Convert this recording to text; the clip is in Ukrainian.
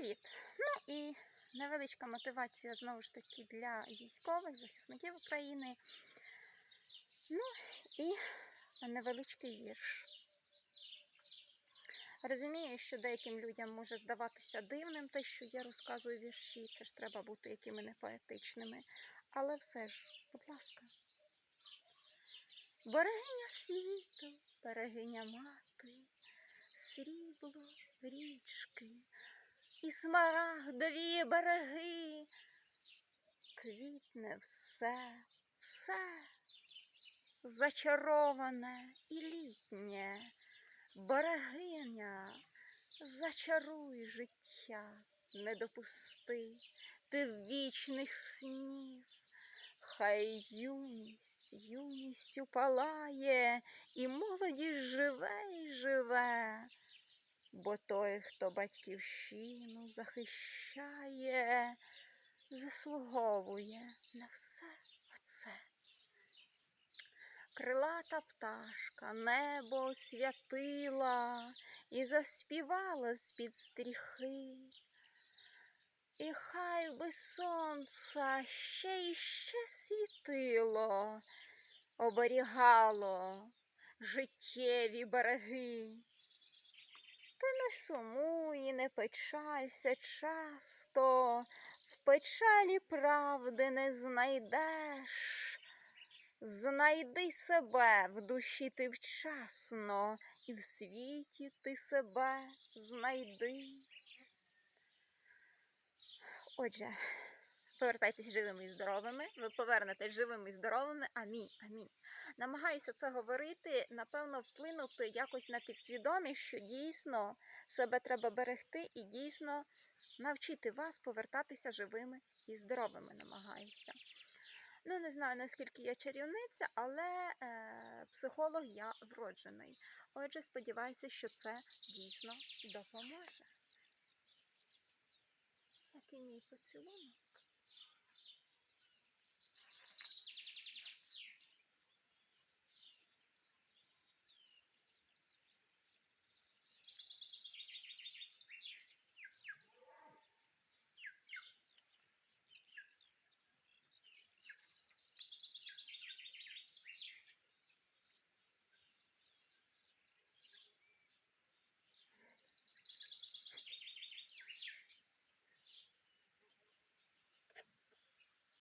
Привіт! Ну і невеличка мотивація знову ж таки для військових, захисників України. Ну і невеличкий вірш. Розумію, що деяким людям може здаватися дивним те, що я розказую вірші, це ж треба бути якими не поетичними. Але все ж, будь ласка. Берегиня світу, берегиня мати, срібло річки, і смарагдові береги. Квітне все, все зачароване і літнє. Берегиня, зачаруй життя, не допусти ти вічних снів. Хай юність, юністю палає, і молодість живе й живе. Бо той, хто батьківщину захищає, заслуговує на все оце. Крилата пташка небо освятила і заспівала з-під стріхи. І хай би сонце ще й ще світило, оберігало життєві береги. Ти не сумуй, і не печалься часто, в печалі правди не знайдеш. Знайди себе в душі ти вчасно, і в світі ти себе знайди. Отже, повертайтесь живими і здоровими, ви повернетесь живими і здоровими. Амінь. Амінь. Намагаюся це говорити, напевно, вплинути якось на підсвідомість, що дійсно себе треба берегти і дійсно навчити вас повертатися живими і здоровими. Намагаюся. Ну, не знаю, наскільки я чарівниця, але е, психолог я вроджений. Отже, сподіваюся, що це дійсно допоможе. Який мій поцілунок.